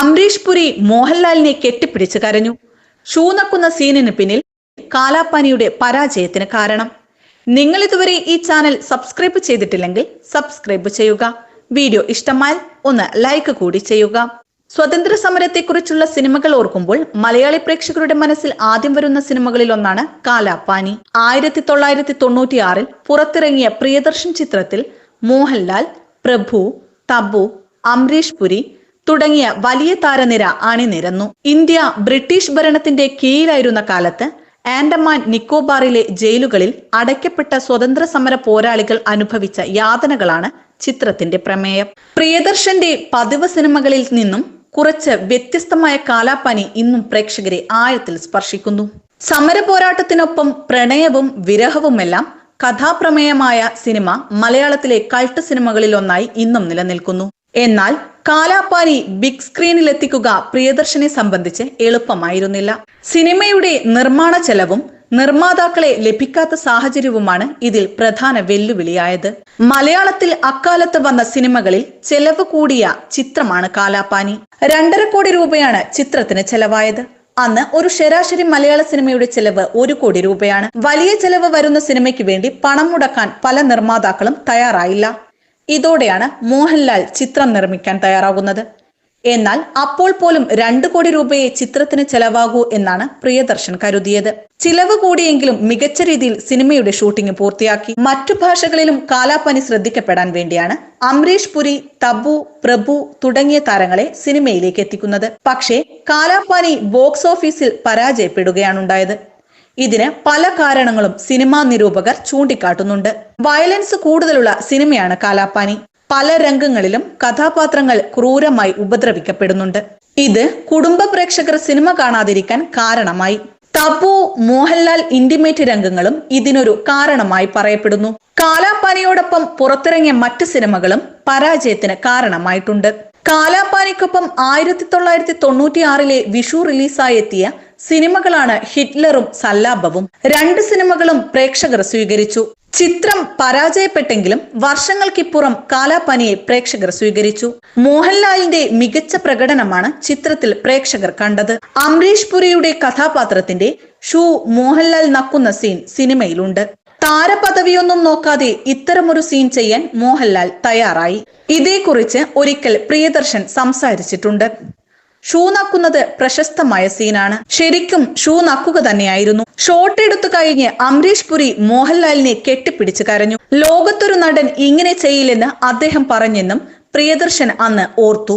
അംബരീഷ് പുരി മോഹൻലാലിനെ കെട്ടിപ്പിടിച്ച് കരഞ്ഞു. ഷൂനക്കുന്ന സീനിന് പിന്നിൽ കാലാപ്പാനിയുടെ പരാജയത്തിന് കാരണം. നിങ്ങൾ ഇതുവരെ ഈ ചാനൽ സബ്സ്ക്രൈബ് ചെയ്തിട്ടില്ലെങ്കിൽ സബ്സ്ക്രൈബ് ചെയ്യുക. വീഡിയോ ഇഷ്ടമായാൽ ഒന്ന് ലൈക്ക് കൂടി ചെയ്യുക. സ്വതന്ത്ര സമരത്തെക്കുറിച്ചുള്ള സിനിമകൾ ഓർക്കുമ്പോൾ മലയാളി പ്രേക്ഷകരുടെ മനസ്സിൽ ആദ്യം വരുന്ന സിനിമകളിൽ ഒന്നാണ് കാലാപ്പാനി. ആയിരത്തി തൊള്ളായിരത്തി തൊണ്ണൂറ്റിയാറിൽ പുറത്തിറങ്ങിയ പ്രിയദർശൻ ചിത്രത്തിൽ മോഹൻലാൽ പ്രഭു തബു അംബരീഷ് പുരി തുടങ്ങിയ വലിയ താരനിര അണിനിരന്നു ഇന്ത്യ ബ്രിട്ടീഷ് ഭരണത്തിന്റെ കീഴിലായിരുന്ന കാലത്ത് ആൻഡമാൻ നിക്കോബാറിലെ ജയിലുകളിൽ അടയ്ക്കപ്പെട്ട സ്വതന്ത്ര സമര പോരാളികൾ അനുഭവിച്ച യാതനകളാണ് ചിത്രത്തിന്റെ പ്രമേയം. പ്രിയദർശന്റെ പതിവ് സിനിമകളിൽ നിന്നും കുറച്ച് വ്യത്യസ്തമായ കാലാപ്പനി ഇന്നും പ്രേക്ഷകരെ ആഴത്തിൽ സ്പർശിക്കുന്നു. സമര പോരാട്ടത്തിനൊപ്പം പ്രണയവും വിരഹവുമെല്ലാം കഥാപ്രമേയമായ സിനിമ മലയാളത്തിലെ കൾട്ട് സിനിമകളിൽ ഒന്നായി ഇന്നും നിലനിൽക്കുന്നു. എന്നാൽ കാലാപ്പാനി ബിഗ് സ്ക്രീനിൽ എത്തിക്കുക പ്രിയദർശനെ സംബന്ധിച്ച് എളുപ്പമായിരുന്നില്ല. സിനിമയുടെ നിർമ്മാണ ചെലവും നിർമ്മാതാക്കളെ ലഭിക്കാത്ത സാഹചര്യവുമാണ് ഇതിൽ പ്രധാന വെല്ലുവിളിയായത്. മലയാളത്തിൽ അക്കാലത്ത് വന്ന സിനിമകളിൽ ചെലവ് കൂടിയ ചിത്രമാണ് കാലാപ്പാനി. രണ്ടര കോടി രൂപയാണ് ചിത്രത്തിന് ചെലവായത്. അന്ന് ഒരു ശരാശരി മലയാള സിനിമയുടെ ചെലവ് ഒരു കോടി രൂപയാണ്. വലിയ ചെലവ് വരുന്ന സിനിമയ്ക്ക് വേണ്ടി പണം മുടക്കാൻ പല നിർമ്മാതാക്കളും തയ്യാറായില്ല. ഇതോടെയാണ് മോഹൻലാൽ ചിത്രം നിർമ്മിക്കാൻ തയ്യാറാകുന്നത്. എന്നാൽ അപ്പോൾ പോലും രണ്ടു കോടി രൂപയെ ചിത്രത്തിന് ചെലവാകൂ എന്നാണ് പ്രിയദർശൻ കരുതിയത്. ചിലവ് കൂടിയെങ്കിലും മികച്ച രീതിയിൽ സിനിമയുടെ ഷൂട്ടിംഗ് പൂർത്തിയാക്കി. മറ്റു ഭാഷകളിലും കാലാപ്പനി ശ്രദ്ധിക്കപ്പെടാൻ വേണ്ടിയാണ് അമരീഷ് പുരി തബു പ്രഭു തുടങ്ങിയ താരങ്ങളെ സിനിമയിലേക്ക് എത്തിക്കുന്നത്. പക്ഷേ കാലാപ്പാനി ബോക്സ് ഓഫീസിൽ പരാജയപ്പെടുകയാണുണ്ടായത് ഇതിന് പല കാരണങ്ങളും സിനിമാ നിരൂപകർ ചൂണ്ടിക്കാട്ടുന്നുണ്ട്. വയലൻസ് കൂടുതലുള്ള സിനിമയാണ് കാലാപ്പാനി. പല രംഗങ്ങളിലും കഥാപാത്രങ്ങൾ ക്രൂരമായി ഉപദ്രവിക്കപ്പെടുന്നുണ്ട്. ഇത് കുടുംബ പ്രേക്ഷകർ സിനിമ കാണാതിരിക്കാൻ കാരണമായി. തപു മോഹൻലാൽ ഇന്റിമേറ്റ് രംഗങ്ങളും ഇതിനൊരു കാരണമായി പറയപ്പെടുന്നു. കാലാപ്പാനിയോടൊപ്പം പുറത്തിറങ്ങിയ മറ്റ് സിനിമകളും പരാജയത്തിന് കാരണമായിട്ടുണ്ട്. കാലാപ്പാനിക്കൊപ്പം ആയിരത്തി തൊള്ളായിരത്തി തൊണ്ണൂറ്റി ആറിലെ വിഷു റിലീസായി എത്തിയ സിനിമകളാണ് ഹിറ്റ്ലറും സല്ലാബവും രണ്ട് സിനിമകളും പ്രേക്ഷകർ സ്വീകരിച്ചു. ചിത്രം പരാജയപ്പെട്ടെങ്കിലും വർഷങ്ങൾക്കിപ്പുറം കാലാപ്പനിയെ പ്രേക്ഷകർ സ്വീകരിച്ചു. മോഹൻലാലിന്റെ മികച്ച പ്രകടനമാണ് ചിത്രത്തിൽ പ്രേക്ഷകർ കണ്ടത്. അംരീഷ് പുരിയുടെ കഥാപാത്രത്തിന്റെ ഷൂ മോഹൻലാൽ നക്കുന്ന സീൻ സിനിമയിലുണ്ട്. താരപദവിയൊന്നും നോക്കാതെ ഇത്തരമൊരു സീൻ ചെയ്യാൻ മോഹൻലാൽ തയ്യാറായി. ഇതേക്കുറിച്ച് ഒരിക്കൽ പ്രിയദർശൻ സംസാരിച്ചിട്ടുണ്ട്. ഷൂ നക്കുന്നത് പ്രശസ്തമായ സീനാണ്. ശരിക്കും ഷൂ നക്കുക തന്നെയായിരുന്നു. ഷോട്ട് എടുത്തു കഴിഞ്ഞ് അംരീഷ് പുരി മോഹൻലാലിനെ കെട്ടിപ്പിടിച്ച് കരഞ്ഞു. ലോകത്തൊരു നടൻ ഇങ്ങനെ ചെയ്യില്ലെന്ന് അദ്ദേഹം പറഞ്ഞെന്നും പ്രിയദർശൻ അന്ന് ഓർത്തു.